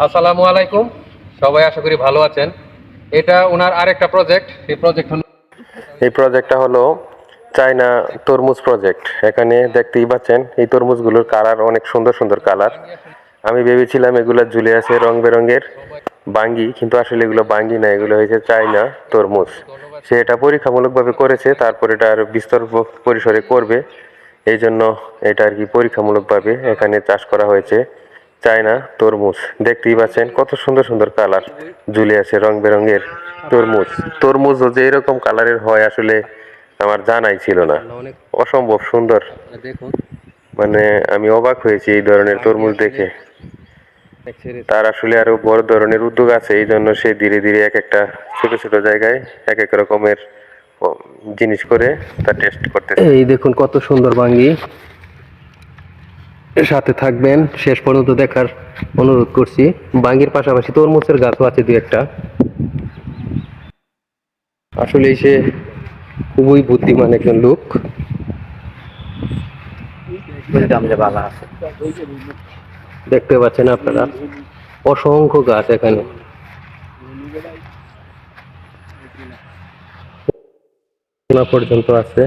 আসসালামু আলাইকুম। সবাই আশা করি ভালো আছেন। এটা ওনার আরেকটা প্রজেক্ট এই প্রজেক্ট হলো এই প্রজেক্টটা হলো চায়না তরমুজ প্রজেক্ট এখানে দেখতেই পাচ্ছেন, এই তরমুজগুলোর কালার অনেক সুন্দর সুন্দর কালার। আমি ভেবেছিলাম এগুলো ঝুলে আছে রং বেরঙের বাঙ্গি, কিন্তু আসলে এগুলো বাঙ্গি না, এগুলো হয়েছে চায়না তরমুজ। সে এটা পরীক্ষামূলকভাবে করেছে, তারপর এটা আর বিস্তর পরিসরে করবে। এই জন্য এটা আর কি পরীক্ষামূলকভাবে এখানে চাষ করা হয়েছে। চায়না তরমুজ। দেখতেই পাচ্ছেন কত সুন্দর সুন্দর কালার। ঝুলে আছে রং বেরঙের তরমুজ। তরমুজও যে এরকম কালারের হয় আসলে আমার জানাই ছিল না। অসম্ভব সুন্দর। মানে আমি অবাক হয়েছি এই ধরনের তরমুজ দেখে। তার আসলে আরও বড় ধরনের উদ্যোগ আছে এই জন্য সে ধীরে ধীরে এক একটা ছোট ছোট জায়গায় এক এক রকমের জিনিস করে তা টেস্ট করতে এই দেখুন কত সুন্দর বাঙ্গি। সাথে থাকবেন। শেষ পর্যন্ত দেখার অনুরোধ করছি। বাঙ্গির পাশাপাশি তরমুজের গাছও আছে দু একটা। আসলে সে খুবই বুদ্ধিমান একজন লোক। দেখতে পাচ্ছেন আপনারা। অসংখ্য গাছ এখানে পর্যন্ত আছে।